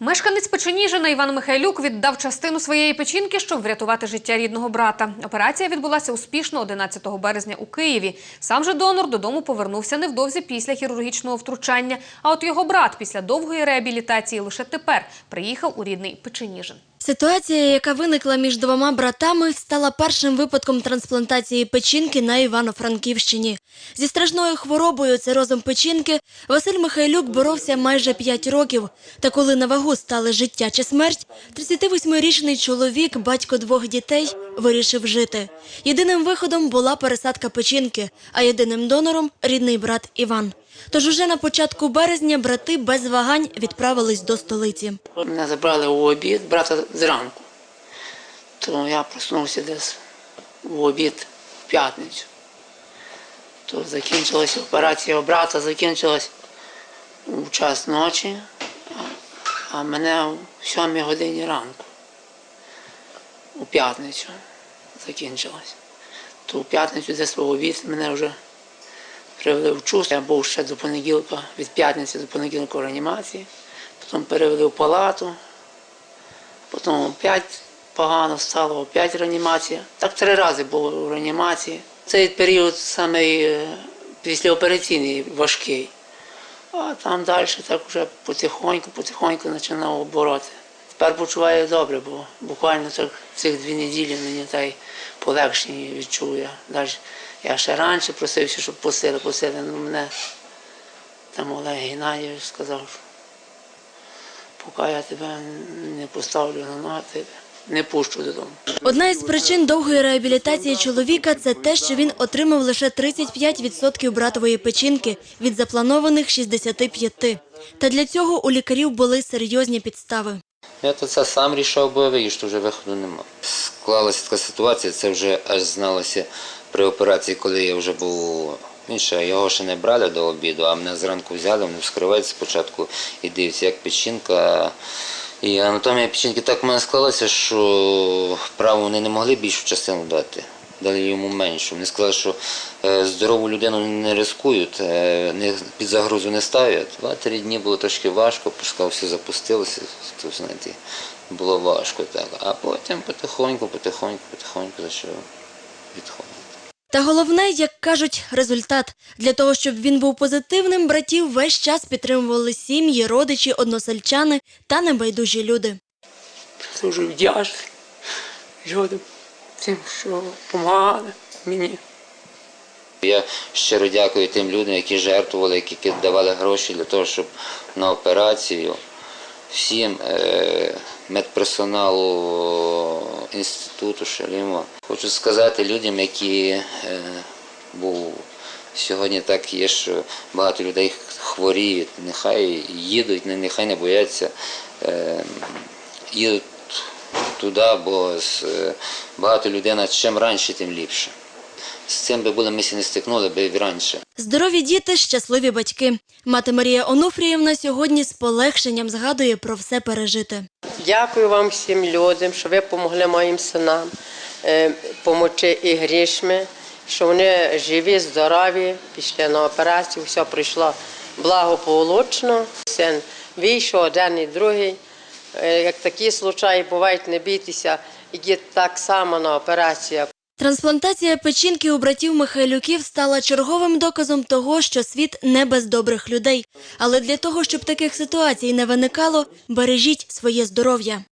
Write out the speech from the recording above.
Мешканець Печеніжина Іван Михайлюк віддав частину своєї печінки, щоб врятувати життя рідного брата. Операція відбулася успішно 11 березня у Києві. Сам же донор додому повернувся невдовзі після хірургічного втручання. А от його брат після довгої реабілітації лише тепер приїхав у рідний Печеніжин. Ситуація, яка виникла між двома братами, стала першим випадком трансплантації печінки на Івано-Франківщині. Зі страшною хворобою цирозом печінки Василь Михайлюк боровся майже 5 років. Та коли на вагу стали життя чи смерть, 38-річний чоловік, батько двох дітей, вирішив жити. Єдиним виходом була пересадка печінки, а єдиним донором – рідний брат Іван. Тож уже на початку березня брати без вагань відправились до столиці. Мене забрали у обід, брата зранку. То я проснувся десь в обід в п'ятницю. То закінчилася операція брата, закінчилась у час ночі, а- а мене в сьомій годині ранку. У п'ятницю закінчилась. То у п'ятницю десь в обід мене вже привели в чувство. Я був ще до понеділка, від п'ятниці до понеділка в реанімації. Потім перевели в палату, потім опять погано стало, опять реанімація. Так три рази було в реанімації. Цей період саме післяопераційний важкий. А там далі так вже потихоньку, потихоньку починав обороти. Тепер почуваю добре, бо буквально так цих дві неділі мені та й полегшення відчую. Далі я ще раніше просився, щоб посили, посили. Ну мене там Олег Геннадійович сказав, поки я тебе не поставлю на ноги, не пущу додому. Одна із причин довгої реабілітації чоловіка це те, що він отримав лише 35% братової печінки від запланованих 65. Та для цього у лікарів були серйозні підстави. Я то це сам рішав бойовий, що вже виходу нема. Склалася така ситуація, це вже аж зналося при операції, коли я вже був. інше, його ще не брали до обіду, а мене зранку взяли, вони вскривають спочатку і дивляться, як печінка. І анатомія печінки так в мене склалася, що праву вони не могли більшу частину дати. Дали йому меншу. Вони сказали, що е, здорову людину не ризикують, е, не під загрозу не ставлять. Два-три дні було трошки важко, пускав все запустилося, то знаєте, було важко так. А потім потихоньку, потихоньку, потихоньку почав відходити. Та головне, як кажуть, результат. Для того, щоб він був позитивним, братів весь час підтримували сім'ї, родичі, односельчани та небайдужі люди. Дуже вдячний людям, тим, що допомагали мені. Я щиро дякую тим людям, які жертвували, які давали гроші для того, щоб на операцію всім е, медперсоналу інституту Шалімо. Хочу сказати людям, які е, був сьогодні так є, що багато людей хворіють, нехай їдуть, нехай не бояться, е, їдуть туди, бо е, багато людей на чим раніше, тим ліпше. З цим би були ми сі не стикнули би і раніше. Здорові діти, щасливі батьки. Мати Марія Онуфріївна сьогодні з полегшенням згадує про все пережите. Дякую вам всім людям, що ви допомогли моїм синам е, помочи і грішми, що вони живі, здорові, пішли на операцію, все пройшло благополучно. Син вийшов один і другий. Е, Як такі случаї бувають, не бійтеся, ідіть так само на операцію. Трансплантація печінки у братів Михайлюків стала черговим доказом того, що світ не без добрих людей. Але для того, щоб таких ситуацій не виникало, бережіть своє здоров'я.